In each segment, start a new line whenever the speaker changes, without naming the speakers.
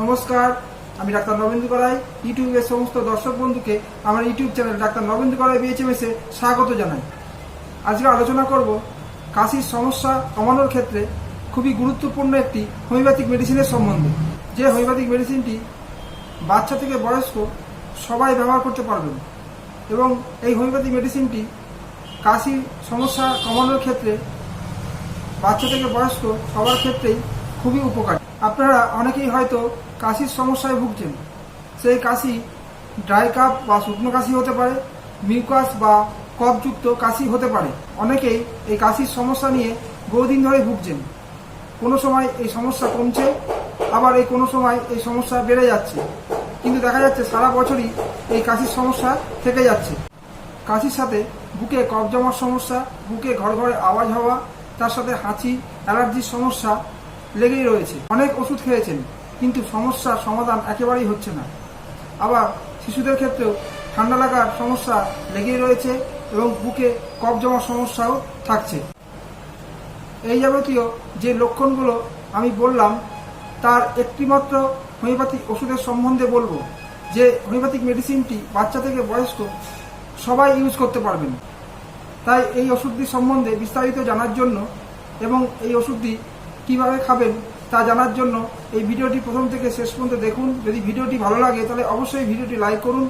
নমস্কার, আমি ডাক্তার নবেন্দু করাই ইউটিউবের সমস্ত দর্শক বন্ধুকে আমার ইউটিউব চ্যানেল ডাক্তার নবেন্দু করাই বিএচএমএসে স্বাগত জানাই। আজকে আলোচনা করব কাশির সমস্যা কমানোর ক্ষেত্রে খুবই গুরুত্বপূর্ণ একটি হোমিওপ্যাথিক মেডিসিনের সম্বন্ধে। যে হোমিওপ্যাথিক মেডিসিনটি বাচ্চা থেকে বয়স্ক সবাই ব্যবহার করতে পারবেন এবং এই হোমিওপ্যাথিক মেডিসিনটি কাশির সমস্যা কমানোর ক্ষেত্রে বাচ্চা থেকে বয়স্ক সবার ক্ষেত্রেই খুবই উপকারী। আপনারা অনেকেই হয়তো কাশির সমস্যায় ভুগছেন। সেই কাশি ড্রাই কাপ বা শুকনো কাশি হতে পারে, মিউকাস বা কফযুক্ত কাশি হতে পারে। অনেকেই এই কাশির সমস্যা নিয়ে বহুদিন ধরে ভুগছেন। কোনো সময় এই সমস্যা কমছে, আবার এই কোনো সময় এই সমস্যা বেড়ে যাচ্ছে। কিন্তু দেখা যাচ্ছে সারা বছরই এই কাশির সমস্যা থেকে যাচ্ছে। কাশির সাথে বুকে কফ জমার সমস্যা, বুকে ঘর ঘরে আওয়াজ হওয়া, তার সাথে হাঁচি, অ্যালার্জির সমস্যা লেগেই রয়েছে। অনেক ওষুধ খেয়েছেন, কিন্তু সমস্যার সমাধান একেবারেই হচ্ছে না। আবার শিশুদের ক্ষেত্রেও ঠান্ডা লাগার সমস্যা লেগেই রয়েছে এবং বুকে কফ জমার সমস্যাও থাকছে। এই যাবতীয় যে লক্ষণগুলো আমি বললাম, তার একটিমাত্র হোমিওপ্যাথিক ওষুধের সম্বন্ধে বলব, যে হোমিওপ্যাথিক মেডিসিনটি বাচ্চা থেকে বয়স্ক সবাই ইউজ করতে পারবেন। তাই এই ওষুধটি সম্বন্ধে বিস্তারিত জানার জন্য এবং এই ওষুধটি কীভাবে খাবেন তা জানার জন্য এই ভিডিওটি প্রথম থেকে শেষ পর্যন্ত দেখুন। যদি ভিডিওটি ভালো লাগে, তাহলে অবশ্যই ভিডিওটি লাইক করুন,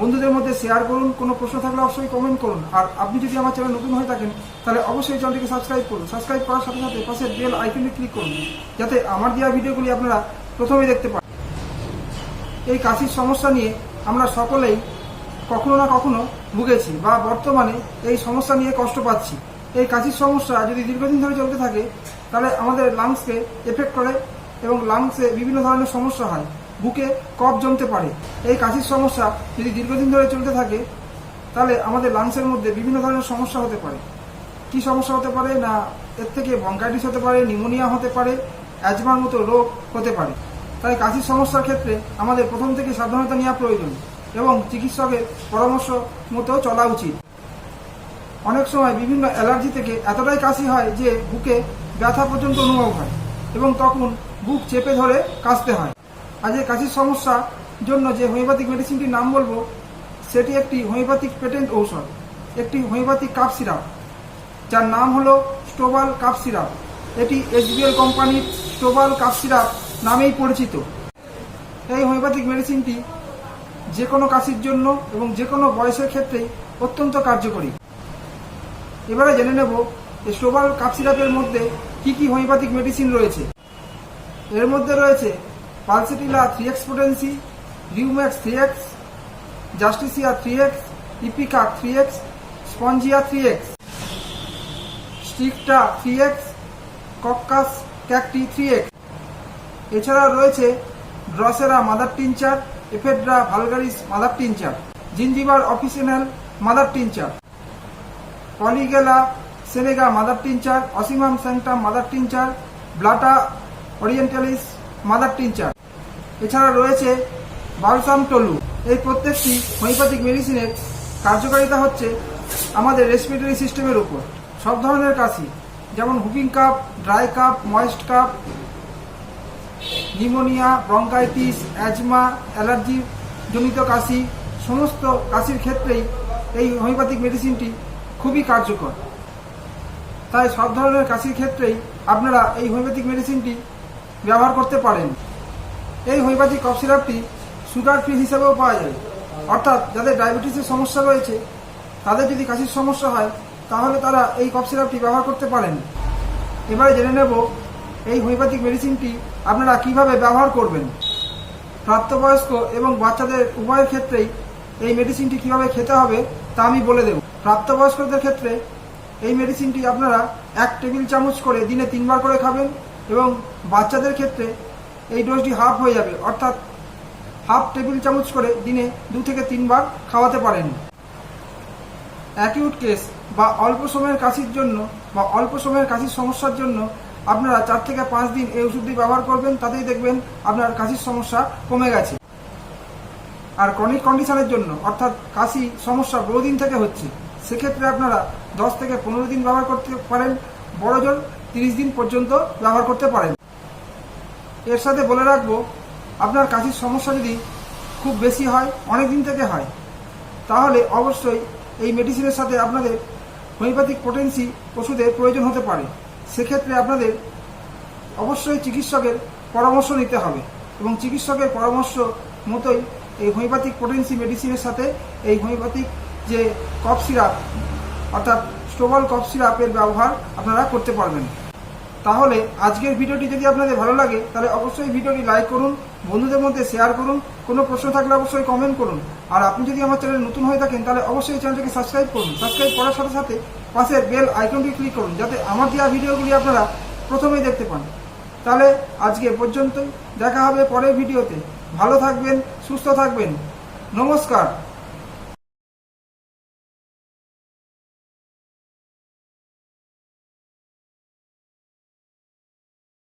বন্ধুদের মধ্যে শেয়ার করুন, কোনো প্রশ্ন থাকলে অবশ্যই কমেন্ট করুন। আর আপনি যদি আমার চ্যানেল নতুন হয়ে থাকেন, তাহলে অবশ্যই চ্যানেলটিকে সাবস্ক্রাইব করুন। সাবস্ক্রাইব করার সাথে সাথে পাশে বেল আইকনে ক্লিক করুন, যাতে আমার দেওয়া ভিডিওগুলি আপনারা প্রথমেই দেখতে পান। এই কাশির সমস্যা নিয়ে আমরা সকলেই কখনো না কখনো ভুগেছি বা বর্তমানে এই সমস্যা নিয়ে কষ্ট পাচ্ছি। এই কাশির সমস্যা যদি দীর্ঘদিন ধরে চলতে থাকে, তাহলে আমাদের লাংসকে এফেক্ট করে এবং লাংসে বিভিন্ন ধরনের সমস্যা হয়। বুকে কফ জমতে পারে। এই কাশির সমস্যা যদি দীর্ঘদিন ধরে চলতে থাকে, তাহলে আমাদের লাংসের মধ্যে বিভিন্ন ধরনের সমস্যা হতে পারে। কি সমস্যা হতে পারে না, এর থেকে বঙ্কাইটিস হতে পারে নিউমোনিয়া হতে পারে অ্যাজমার মতো রোগ হতে পারে। তাই কাশির সমস্যার ক্ষেত্রে আমাদের প্রথম থেকে সাবধানতা নেওয়া প্রয়োজন এবং চিকিৎসকের পরামর্শ মতো চলা উচিত। অনেক সময় বিভিন্ন অ্যালার্জি থেকে এতটাই কাশি হয় যে বুকে ব্যথা পর্যন্ত অনুভব হয় এবং তখন বুক চেপে ধরে কাশতে হয়। আজ এই কাশির সমস্যার জন্য যে হোমিওপ্যাথিক মেডিসিনটির নাম বলব, সেটি একটি হোমিওপ্যাথিক পেটেন্ট ঔষধ, একটি হোমিওপ্যাথিক কাপ সিরাপ, যার নাম হলো স্টোবাল কাপ সিরাপ। এটি এসবিএল কোম্পানির স্টোবাল কাপ সিরাপ নামেই পরিচিত। এই হোমিওপ্যাথিক মেডিসিনটি যে কোনো কাশির জন্য এবং যে কোনো বয়সের ক্ষেত্রেই অত্যন্ত কার্যকরী। এবারে জেনে নেব এই স্টোবাল কাপ সিরাপের মধ্যে কি কি হোমিওপ্যাথিক মেডিসিন রয়েছে। এর মধ্যে রয়েছে pulsatilla three X potency rumex three X, justicia three X, ipeca three X, spongia three X, sticta three X, coccus cacti three X. এছাড়া রয়েছে drosera mother tincture, ephedra vulgaris mother tincture zingiber officinale mother tincture. Polygala senega mother tincture, ocimum sanctum mother tincture, blatta orientalis mother tincture. এছাড়া রয়েছে balsam টলু। এই প্রত্যেকটি homeopathic মেডিসিনের কার্যকারিতা হচ্ছে আমাদের রেসপিরেটরি সিস্টেমের উপর। সব ধরনের কাশি, যেমন whooping cough, dry cough, moist cough, pneumonia, bronchitis, asthma, allergy জনিত কাশি, সমস্ত কাশির ক্ষেত্রেই এই হোমিওপ্যাথিক মেডিসিনটি খুবই কার্যকর। তাই সব ধরনের কাশির ক্ষেত্রেই আপনারা এই হোমিওপ্যাথিক মেডিসিনটি ব্যবহার করতে পারেন। এই হোমিওপ্যাথিক কফ সিরাপটি সুগার ফ্রি হিসেবেও পাওয়া যায়। অর্থাৎ যাদের ডায়াবেটিসের সমস্যা রয়েছে, তাদের যদি কাশির সমস্যা হয়, তাহলে তারা এই কফ সিরাপটি ব্যবহার করতে পারেন। এবারে জেনে নেব এই হোমিওপ্যাথিক মেডিসিনটি আপনারা কীভাবে ব্যবহার করবেন। প্রাপ্তবয়স্ক এবং বাচ্চাদের উভয়ের ক্ষেত্রেই এই মেডিসিনটি কীভাবে খেতে হবে, তা আমি বলে দেব। প্রাপ্তবয়স্কদের ক্ষেত্রে এই মেডিসিনটি আপনারা এক টেবিল চামচ করে দিনে তিনবার করে খাবেন এবং বাচ্চাদের ক্ষেত্রে এই ডোজটি হাফ হয়ে যাবে। অর্থাৎ হাফ টেবিল চামচ করে দিনে দু থেকে তিনবার খাওয়াতে পারেন। অ্যাকিউট কেস বা অল্প সময়ের কাশির জন্য বা অল্প সময়ের কাশির সমস্যার জন্য আপনারা চার থেকে পাঁচ দিন এই ওষুধটি ব্যবহার করবেন, তাতেই দেখবেন আপনার কাশির সমস্যা কমে গেছে। আর ক্রনিক কন্ডিশনের জন্য, অর্থাৎ কাশি সমস্যা বহুদিন থেকে হচ্ছে। সেক্ষেত্রে আপনারা দশ থেকে পনেরো দিন ব্যবহার করতে পারেন। বড় জোর তিরিশ দিন পর্যন্ত ব্যবহার করতে পারেন। এর সাথে বলে রাখব, আপনার কাশির সমস্যা যদি খুব বেশি হয়, অনেক দিন থেকে হয়, তাহলে অবশ্যই এই মেডিসিনের সাথে আপনাদের হোমিওপ্যাথিক পোটেন্সি ওষুধের প্রয়োজন হতে পারে। সেক্ষেত্রে আপনাদের অবশ্যই চিকিৎসকের পরামর্শ নিতে হবে এবং চিকিৎসকের পরামর্শ মতোই এই হোমিওপ্যাথিক পোটেন্সি মেডিসিনের সাথে এই হোমিওপ্যাথিক যে কফ সিরাপ অর্থাৎ স্টোবল কফ সিরাপের ব্যবহার আপনারা করতে পারবেন। তাহলে আজকের ভিডিওটি যদি আপনাদের ভালো লাগে, তাহলে অবশ্যই ভিডিওটি লাইক করুন, বন্ধুদের মধ্যে শেয়ার করুন, কোনো প্রশ্ন থাকলে অবশ্যই কমেন্ট করুন। আর আপনি যদি আমার চ্যানেলে নতুন হয়ে থাকেন, তাহলে অবশ্যই চ্যানেলটিকে সাবস্ক্রাইব করুন। সাবস্ক্রাইব করার সাথে সাথে পাশের বেল আইকনটি ক্লিক করুন, যাতে আমার দেওয়া ভিডিওগুলি আপনারা প্রথমেই দেখতে পান। তাহলে আজকে পর্যন্ত দেখা হবে পরের ভিডিওতে। ভালো থাকবেন, সুস্থ থাকবেন। নমস্কার।